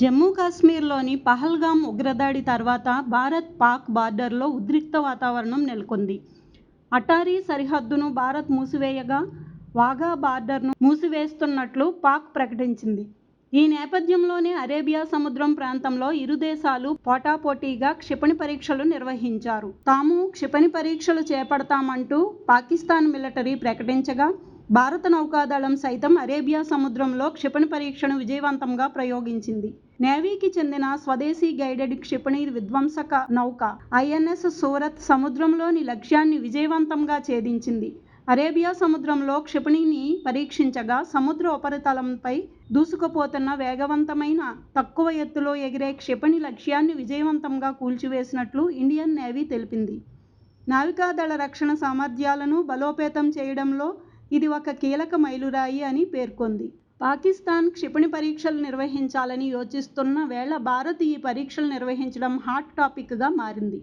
జమ్మూ కాశ్మీర్లోని పహల్గామ్ ఉగ్రదాడి తర్వాత భారత్ పాక్ బార్డర్లో ఉద్రిక్త వాతావరణం నెలకొంది. అటారీ సరిహద్దును భారత్ మూసివేయగా వాఘా బార్డర్ను మూసివేస్తున్నట్లు పాక్ ప్రకటించింది. ఈ నేపథ్యంలోనే అరేబియా సముద్రం ప్రాంతంలో ఇరు దేశాలు పోటాపోటీగా క్షిపణి పరీక్షలు నిర్వహించారు. తాము క్షిపణి పరీక్షలు చేపడతామంటూ పాకిస్తాన్ మిలిటరీ ప్రకటించగా భారత నౌకాదళం సైతం అరేబియా సముద్రంలో క్షిపణి పరీక్షను విజయవంతంగా ప్రయోగించింది. నేవీకి చెందిన స్వదేశీ గైడెడ్ క్షిపణి విధ్వంసక నౌక ఐఎన్ఎస్ సూరత్ సముద్రంలోని లక్ష్యాన్ని విజయవంతంగా ఛేదించింది. అరేబియా సముద్రంలో క్షిపణిని పరీక్షించగా సముద్ర ఉపరితలంపై దూసుకుపోతున్న వేగవంతమైన తక్కువ ఎత్తులో ఎగిరే క్షిపణి లక్ష్యాన్ని విజయవంతంగా కూల్చివేసినట్లు ఇండియన్ నేవీ తెలిపింది. నావికాదళ రక్షణ సామర్థ్యాలను బలోపేతం చేయడంలో ఇది ఒక కీలక మైలురాయి అని పేర్కొంది. పాకిస్తాన్ క్షిపణి పరీక్షలు నిర్వహించాలని యోచిస్తున్న వేళ భారత్ ఈ పరీక్షలు నిర్వహించడం హాట్ టాపిక్గా మారింది.